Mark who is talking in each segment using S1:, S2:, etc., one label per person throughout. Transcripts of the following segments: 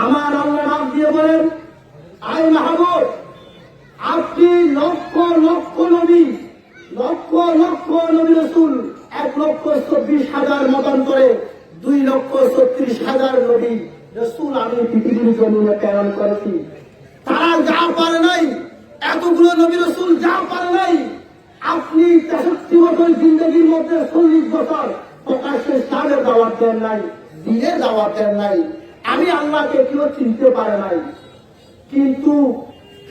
S1: আমার আল্লাহ ডাক দিয়ে বলেন আই মাহবুব, আপনি লক্ষ লক্ষ নবী, লক্ষ লক্ষ নবী রসুল, এক লক্ষ চব্বিশ হাজার মতন করে দুই লক্ষ ছত্রিশ হাজার নবী রসুল আমি পৃথিবীর জমিনে প্রেরণ করেছি। তারা যা পারে নাই, এতগুলো নবী রসুল যা পারে নাই, আপনি তেষট্টি বছর জিন্দগির মধ্যে চল্লিশ বছর প্রকাশ্যে সারের দাওয়াত দেন নাই দিনের দাওয়াত দেন নাই। আমি আল্লাহকে কেউ চিনতে পারে নাই। কিন্তু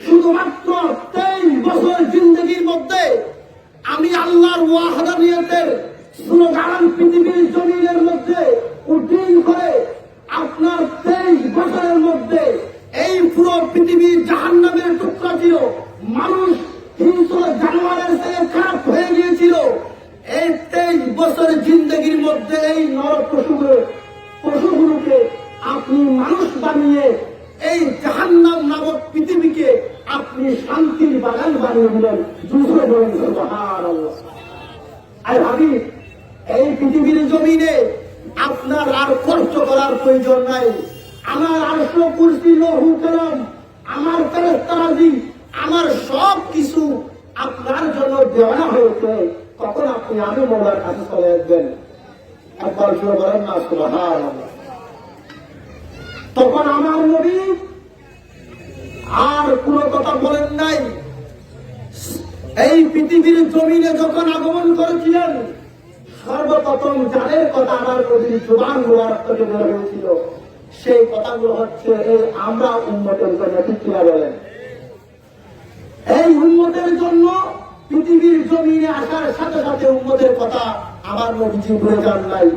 S1: শুধুমাত্র তেইশ বছর জিন্দগির মধ্যে আমি আল্লাহর ওয়াহাদানিয়তের স্লোগান পৃথিবীর জমিনের মধ্যে উদ্দিন করে আপনার তেইশ বছরের মধ্যে এই পুরো পৃথিবীর জাহান্নামের টুকরা ছিল। মানুষ হিংস্র জানোয়ারের থেকে খারাপ হয়ে গিয়েছিল। এই তেইশ বছরের জিন্দগির মধ্যে এই নর পশুগুলো আপনি মানুষ বানিয়ে এই জাহান্নাম নামক পৃথিবীকে আপনি শান্তির বাগান বানিয়ে দিলেন। বলেন আর ভাবি, এই পৃথিবীর জমিনে আপনার আর কষ্ট করার প্রয়োজন নাই। আমার আরশ কুরসি লহু কলম, আমার ফেরেশতারাজি আমার সব কিছু আপনার জন্য দেওয়া হয়েছে। তখন আপনি আমি মোলার কাছে চলে আসবেন। একবার শুনে বলেন না, সুবহানাল্লাহ। তখন আমার নবী আর কোনো কথা বলেন নাই। এই পৃথিবীর জমিনে যখন আগমন করেছিলেন, সর্বপ্রথম যাদের কথা আমার নবীর জবান গোলার থেকে হয়েছিল, সেই কথাগুলো হচ্ছে এই আমরা উন্নতের জন্য ঠিক কিনা বলেন? এই উন্নতের জন্য পৃথিবীর জমিনে আসার সাথে সাথে উন্নতের কথা আমার নবীজি যান নাই।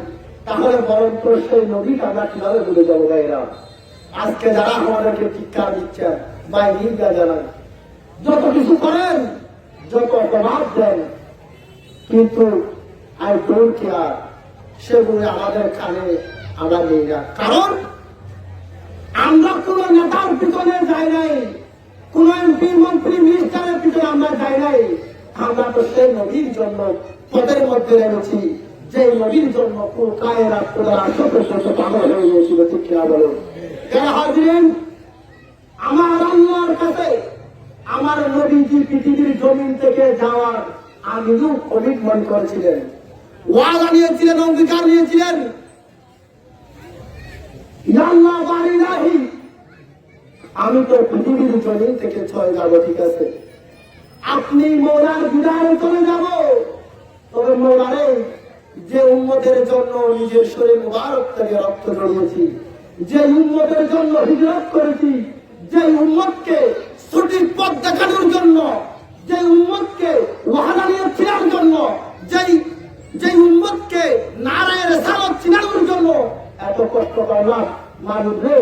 S1: তাহলে বরং সেই নবীকে আমরা কীভাবে ভুলে যাব ভাইরা আজকে যারা আমাদেরকে চিৎকার দিচ্ছেন বা নিন্দা জানান। যত কিছু করেন, যত অপবাদ দেন, কিন্তু আই ডোন্ট কেয়ার সেগুলো আমাদের কানে আমরা নেই না। কারণ আমরা কোন নেতার পিছনে যাই নাই, কোন এমপি, মন্ত্রী, মিনিস্টারের পিছনে আমরা যাই নাই। আমরা তো সেই নদীর জন্য পদের মধ্যে নেমেছি যে নদীর জন্য শত পাগল হয়ে গিয়েছিল বলো? যারা হাজিরেন, আমার আল্লাহর কাছে আমার নবীজি পৃথিবীর জমিন থেকে যাওয়ার আমিও কমিটমেন্ট করেছিলেন। ওয়াদা নিয়েছিলেন, অঙ্গীকার নিয়েছিলেন। আমি তো পৃথিবীর জমিন থেকে ছয় যাব, ঠিক আছে। আপনি মোরার বিদায় চলে যাব, তবে মোরারে যে উন্মতের জন্য নিজের শরীর মুবারক থেকে রক্ত জড়িয়েছি যে উন্মতের জন্য হিজরত করেছি, যে উন্মতকে সঠিক পথ দেখানোর জন্য, যে উন্মতকে ওয়াহাদানিয়ত ছিনার জন্য, যেই যে উন্মতকে নারায়ের সালত ছিনানোর জন্য, এত কষ্ট করলাম মানুষ রে,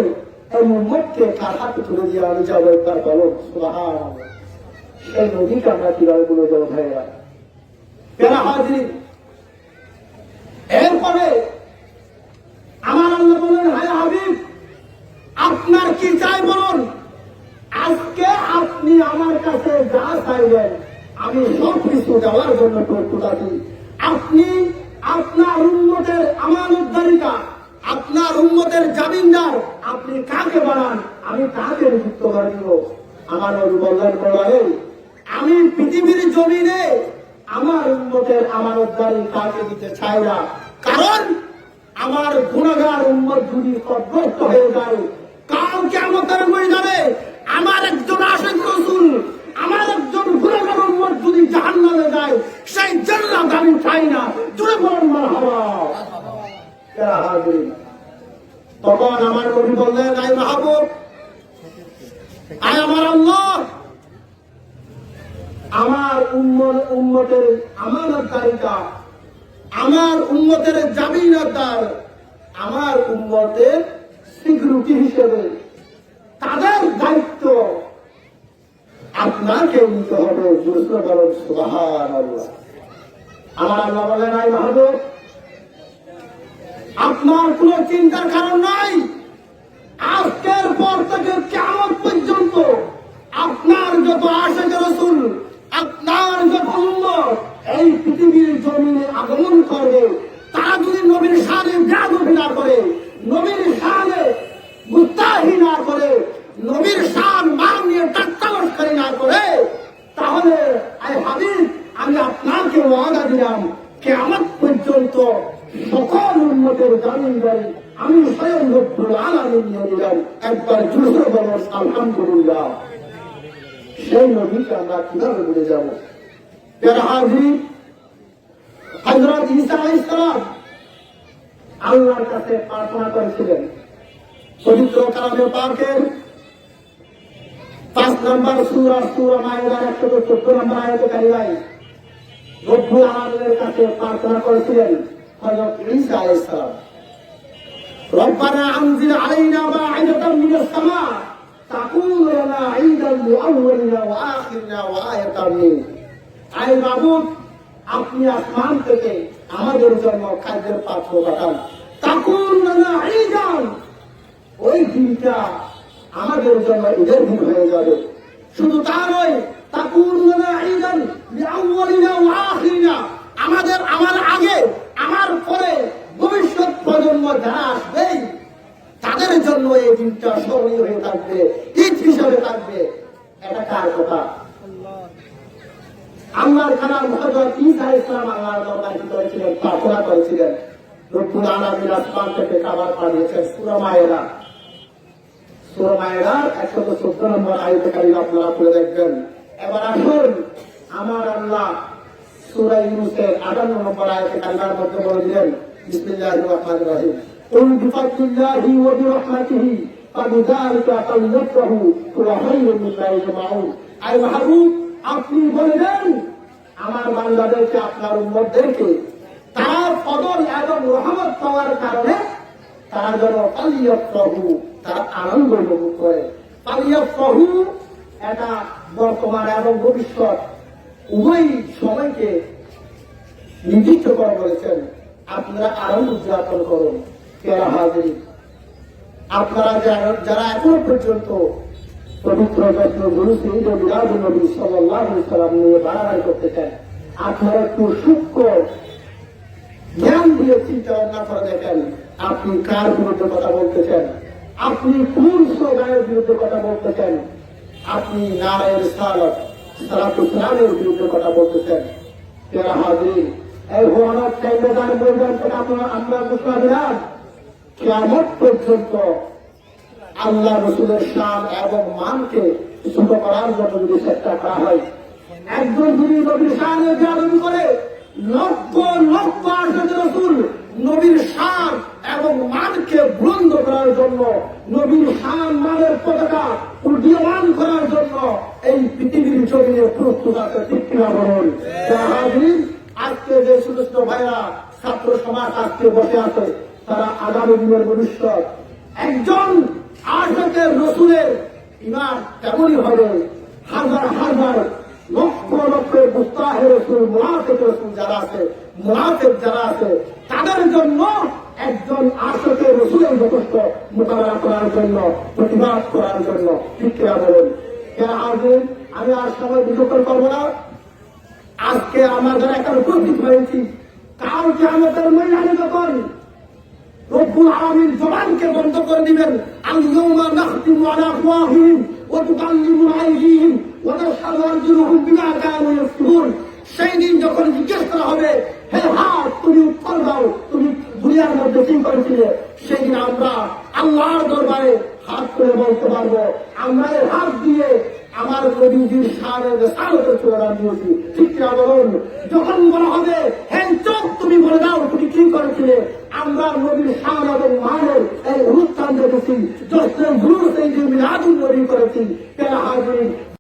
S1: এই উন্মতকে কার হাতে তুলে দিয়ে আমি যাব তার বলো? এই নদীকে আমরা কীভাবে বলে যাব ভাইয়া কেন হাজির এরপরে আমার আল্লাহ বলেন, হায় হাবিব, আপনার কি চাই বলুন? আজকে আপনি আমার কাছে যা চাইবেন, আমি সব কিছু দেওয়ার জন্য প্রস্তুত আছি। আপনি আপনার উন্নতের আমানতদারিকা আপনার উন্নতের জামিনদার, আপনি কাকে বানান? আমি তাকে নিযুক্ত করে দিব। আমার বললেন বলারে আমি পৃথিবীর জমিনে আমার উন্নতের আমানতদারি কাকে দিতে চাই না। কারণ আমার গুণাগার উন্মত যদি সন্তুষ্ট হয়ে যায়, কাল কেমতের ময়দানে আমার একজন আশেক রসুল, আমার একজন গুণাগার উন্মত যদি জাহান নামে যায়, সেই জান্নাত আমি চাই না। জুড়ে বলুন যারা হাজির, তখন আমার নবী বললেন আই মাহবুব আয় আমার আল্লাহ আমার উম্মত উম্মতের আমানত তালিকা আমার উম্মতের জামিনদার আমার উম্মতের সিকিউরিটি হিসেবে। তাদের দায়িত্ব আপনাকে নিতে হবে। বুঝতে পারেন আল্লাহ আমার আল্লাহ বলেন আই মাহবুব আপনার কোন চিন্তার কারণ নাই। আজকের পর থেকে কেমন পর্যন্ত আপনার যত আশেখ রসুল আপনার যত এই পৃথিবীর জমিনে আগমন করবে, তারা যদি নবীর সামনে ব্যাগ অভিনয় করে, নবীর সামনে গুত্তায় না করে, নবীর শান মান নিয়ে না করে, তাহলে আই হাবিব, আমি আপনাকে ওয়াদা দিলাম কেমন পর্যন্ত সকল উন্নতের জামিন দেয় আমি স্বয়ং রব্বুল আলামিন নিয়ে দিলাম একবার জুড়ে বলুন আলহামদুলিল্লাহ। সেই নবীকে আমরা কীভাবে বুঝে যাব আল্লাহর কাছে প্রার্থনা করেছিলেন কালামে পাঁচ নম্বর সুরা সুর মায়েদার একশো সত্তর নম্বর আয়তকারীরাই রব্বুল কাছে প্রার্থনা করেছিলেন হজরত ইসা ইসলাম تكون لنا عيدا لأولنا وآخرنا وآية منك আই মাবুদ আপনি আসমান থেকে আমাদের জন্য খাদ্যের পাত্র পাঠান তাকুন না ঈদান ওই দিনটা আমাদের জন্য ঈদের দিন হয়ে যাবে শুধু তা নয় তাকুন না ঈদান আল্লাহর দরবারে কি করেছিলেন প্রার্থনা করেছিলেন রব্বুল আলামিন আসমান থেকে খাবার পাঠিয়েছেন সূরা মায়েরা সূরা মায়েরার 114 নম্বর আয়াতে কারিমা আপনারা পড়ে দেখবেন এবার আসুন আমার আল্লাহ সূরা ইউনূসের 58 নম্বর আয়াতে কারিমার মধ্যে বলে দিলেন বিসমিল্লাহির রহমানির রহিম قل بفضل الله وبرحمته فبذلك فليفرحوا هو خير مما يجمعون আই মাহবুব আপনি বলে দেন আমার বাংলাদেশে আপনার উন্মতদেরকে তার ফদল এবং রহমত পাওয়ার কারণে তারা যেন পালিয়া প্রভু তারা আনন্দ উপভোগ করে। পালিয়া প্রভু এটা বর্তমান এবং ভবিষ্যৎ উভয় সময়কে নির্দিষ্ট করে বলেছেন, আপনারা আনন্দ উদযাপন করুন। পেরা হাজির আপনারা যারা এখনও পর্যন্ত পবিত্র যত্ন গুরু শ্রী বিরাজ নবী সাল্লাহ সাল্লাম নিয়ে বাড়াবাড়ি করতে চান আপনারা একটু সূক্ষ্ম জ্ঞান দিয়ে চিন্তা ভাবনা করে দেখেন আপনি কার বিরুদ্ধে কথা বলতেছেন আপনি কোন স্লোগানের বিরুদ্ধে কথা বলতেছেন আপনি নারায়ণ সালাত সালাত বিরুদ্ধে কথা বলতেছেন তেরা হাজির এই চাইলেদার ময়দান থেকে আপনারা আমরা ঘোষণা দিলাম কেমন পর্যন্ত আল্লাহ রসুলের শান এবং মানকে ছোট করার জন্য যদি চেষ্টা করা হয়, একজন যদি নবীর শানের জ্ঞান করে, লক্ষ লক্ষ আশত রসুল নবীর শান এবং মানকে বন্ধ করার জন্য, নবীর শান মানের পতাকা উদীয়মান করার জন্য এই পৃথিবীর জমিনে প্রস্তুত আছে কিনা বলুন? আজকে যে সুদৃষ্ট ভাইরা ছাত্র সমাজ আজকে বসে আছে, তারা আগামী দিনের ভবিষ্যৎ একজন আশকের রসুলের ইমান তেমনই হবে হাজার হাজার লক্ষ লক্ষ মুস্তাহের রসুল, মোনাফেক রসুল যারা আছে, মোনাফেক যারা আছে, তাদের জন্য একজন আশকের রসুলের যথেষ্ট মোকাবেলা করার জন্য, প্রতিবাদ করার জন্য কিনা বলুন আমি আর সময় বিচক্ষণ করব না? আজকে আমরা যারা একটা উপস্থিত হয়েছি কালকে আমাদের মহিলাদের যখন রব্বুল আলামিন জবানকে বন্ধ করে দিবেন আল-ইয়াউমা নাখতিমু আলা আফওয়াহিহিম ওয়া তুকাল্লিমুনা আইদিহিম ওয়া তাশহাদু আরজুলুহুম বিমা সেই দিন যখন জিজ্ঞেস করা হবে, হে হাত তুমি উত্তর দাও, তুমি দুনিয়ার মধ্যে কি করেছিলে? সেই দিন আমরা আল্লাহর দরবারে হাত করে বলতে পারব, আমরা হাত দিয়ে আমার নবীজির সারের সারতে চলে দিয়েছি ঠিক না বলুন? যখন বলা হবে হ্যাঁ চোখ, তুমি বলে দাও, তুমি কি করেছিলে? আমরা নবীর সার এবং মানের এই অনুষ্ঠান দেখেছি যখন গুরু সেই যে মিলাদুল নবী করেছি কেন হাজির